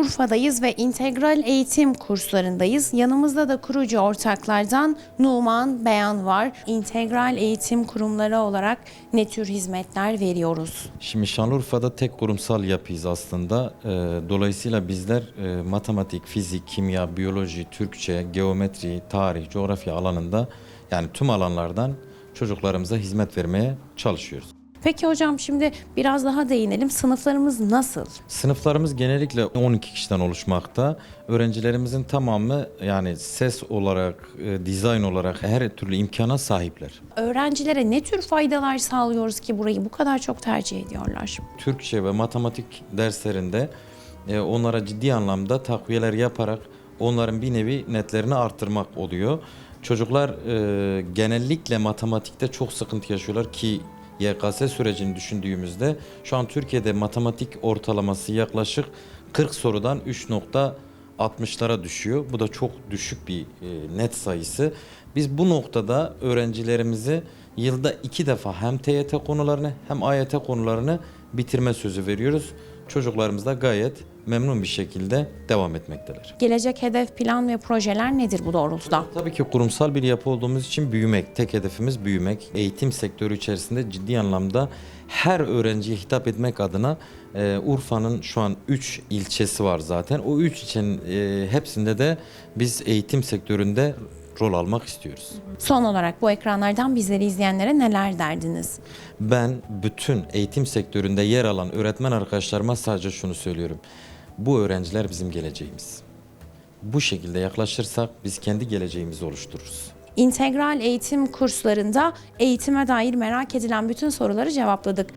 Urfa'dayız ve integral eğitim kurslarındayız. Yanımızda da kurucu ortaklardan Numan Beyan var. İntegral eğitim kurumları olarak ne tür hizmetler veriyoruz? Şimdi Şanlıurfa'da tek kurumsal yapıyız aslında. Ee, Dolayısıyla bizler e, matematik, fizik, kimya, biyoloji, Türkçe, geometri, tarih, coğrafya alanında yani tüm alanlardan çocuklarımıza hizmet vermeye çalışıyoruz. Peki hocam şimdi biraz daha değinelim. Sınıflarımız nasıl? Sınıflarımız genellikle 12 kişiden oluşmakta. Öğrencilerimizin tamamı yani ses olarak, e, dizayn olarak her türlü imkana sahipler. Öğrencilere ne tür faydalar sağlıyoruz ki burayı bu kadar çok tercih ediyorlar? Türkçe ve matematik derslerinde e, onlara ciddi anlamda takviyeler yaparak onların bir nevi netlerini arttırmak oluyor. Çocuklar e, genellikle matematikte çok sıkıntı yaşıyorlar ki YKS sürecini düşündüğümüzde şu an Türkiye'de matematik ortalaması yaklaşık 40 sorudan 3.60'lara düşüyor. Bu da çok düşük bir e, net sayısı. Biz bu noktada öğrencilerimizi yılda iki defa hem TYT konularını hem AYT konularını bitirme sözü veriyoruz. Çocuklarımız da gayet memnun bir şekilde devam etmekteler. Gelecek hedef, plan ve projeler nedir bu doğrultuda? Tabii ki kurumsal bir yapı olduğumuz için büyümek, tek hedefimiz büyümek. Eğitim sektörü içerisinde ciddi anlamda her öğrenciye hitap etmek adına e, Urfa'nın şu an 3 ilçesi var zaten. O 3 ilçenin e, hepsinde de biz eğitim sektöründe rol almak istiyoruz. Son olarak bu ekranlardan bizleri izleyenlere neler derdiniz? Ben bütün eğitim sektöründe yer alan öğretmen arkadaşlarıma sadece şunu söylüyorum. Bu öğrenciler bizim geleceğimiz. Bu şekilde yaklaşırsak biz kendi geleceğimizi oluştururuz. İntegral eğitim kurslarında eğitime dair merak edilen bütün soruları cevapladık.